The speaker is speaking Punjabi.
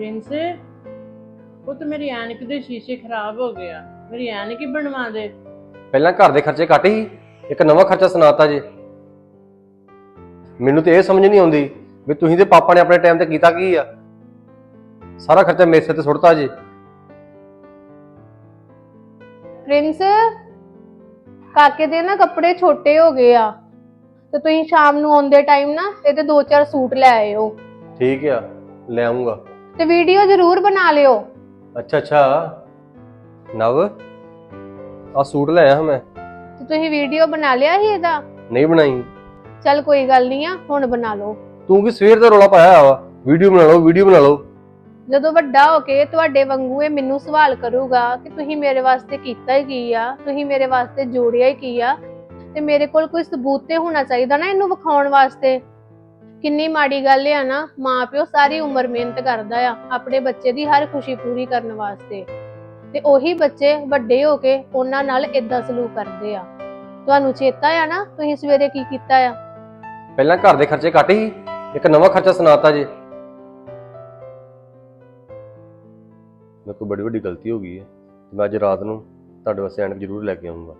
ਪ੍ਰਿੰਸ ਉਹ ਤਾਂ ਮੇਰੀ ਐਨਕ ਦੇ ਸ਼ੀਸ਼ੇ ਖਰਾਬ ਹੋ ਗਿਆ ਮੇਰੀ ਐਨਕ ਹੀ ਬਣਵਾ ਦੇ। ਪਹਿਲਾਂ ਘਰ ਦੇ ਖਰਚੇ ਘੱਟ ਹੀ ਇੱਕ ਨਵਾਂ ਖਰਚਾ ਸੁਣਾਤਾ ਜੇ। ਮੈਨੂੰ ਤੇ ਇਹ ਸਮਝ ਨਹੀਂ ਆਉਂਦੀ ਵੀ ਤੁਸੀਂ ਤੇ ਪਾਪਾ ਨੇ ਆਪਣੇ ਟਾਈਮ ਤੇ ਕੀਤਾ ਕੀ ਆ। ਸਾਰਾ ਖਰਚਾ ਮੇਰੇ ਸਿਰ ਤੇ ਸੁੱਟਤਾ ਜੇ। ਪ੍ਰਿੰਸ ਕਾਕੇ ਦੇ ਨਾ ਕੱਪੜੇ ਛੋਟੇ ਹੋ ਗਏ ਆ। ਤੇ ਤੁਸੀਂ ਸ਼ਾਮ ਨੂੰ ਆਉਂਦੇ ਟਾਈਮ ਨਾ ਇਹਦੇ ਦੋ ਚਾਰ ਸੂਟ ਲੈ ਆਇਓ। ਠੀਕ ਆ ਲੈ ਆਉਂਗਾ ਤੇ ਵੀਡੀਓ ਜ਼ਰੂਰ ਬਣਾ ਲਿਓ। ਅੱਛਾ ਅੱਛਾ। ਨਵ ਆ ਸੂਟ ਲੈ ਆਇਆ ਮੈਂ। ਤੇ ਤੁਸੀਂ ਵੀਡੀਓ ਬਣਾ ਲਿਆ ਸੀ ਇਹਦਾ? ਨਹੀਂ ਬਣਾਈ। ਚੱਲ ਕੋਈ ਗੱਲ ਨਹੀਂ ਆ ਹੁਣ ਬਣਾ ਲਓ। ਤੂੰ ਕੀ ਸਵੇਰ ਦਾ ਰੋਲਾ ਪਾਇਆ ਵਾ? ਵੀਡੀਓ ਬਣਾ ਲਓ ਵੀਡੀਓ ਬਣਾ ਲਓ। ਜਦੋਂ ਵੱਡਾ ਹੋ ਕੇ ਤੁਹਾਡੇ ਵਾਂਗੂ ਇਹ ਮੈਨੂੰ ਸਵਾਲ ਕਰੂਗਾ ਕਿ ਤੁਸੀਂ ਮੇਰੇ ਵਾਸਤੇ ਕੀਤਾ ਹੀ ਕੀ ਆ ਤੁਸੀਂ ਮੇਰੇ ਵਾਸਤੇ ਜੋੜਿਆ ਹੀ ਕੀ ਆ ਤੇ ਮੇਰੇ ਕੋਲ ਕੋਈ ਸਬੂਤ ਤੇ ਹੋਣਾ ਚਾਹੀਦਾ ਨਾ ਇਹਨੂੰ ਵਿਖਾਉਣ ਵਾਸਤੇ? ਕਿੰਨੀ ਮਾੜੀ ਗੱਲ ਆ ਨਾ ਮਾਂ ਪਿਓ ਸਾਰੀ ਉਮਰ ਮਿਹਨਤ ਕਰਦਾ ਆ ਆਪਣੇ ਬੱਚੇ ਦੀ ਹਰ ਖੁਸ਼ੀ ਪੂਰੀ ਕਰਨ ਵਾਸਤੇ। ਤੇ ਉਹੀ ਬੱਚੇ ਵੱਡੇ ਹੋ ਕੇ ਉਹਨਾਂ ਨਾਲ ਇਦਾਂ ਸਲੂਕ ਕਰਦੇ ਆ। ਤੁਹਾਨੂੰ ਚੇਤਾ ਆ ਨਾ ਤੁਸੀਂ ਸਵੇਰੇ ਕੀ ਕੀਤਾ ਆ? ਪਹਿਲਾਂ ਘਰ ਦੇ ਖਰਚੇ ਘੱਟ ਹੀ ਇੱਕ ਨਵਾਂ ਖਰਚਾ ਸੁਣਾਤਾ ਜੇ। ਮੇਰੇ ਕੋਲ ਬੜੀ ਵੱਡੀ ਗਲਤੀ ਹੋ ਗਈ ਹੈ। ਮੈਂ ਅੱਜ ਰਾਤ ਨੂੰ ਤੁਹਾਡੇ ਵਾਸਤੇ ਐਨਕ ਜ਼ਰੂਰ ਲੈ ਕੇ ਆਉਂਗਾ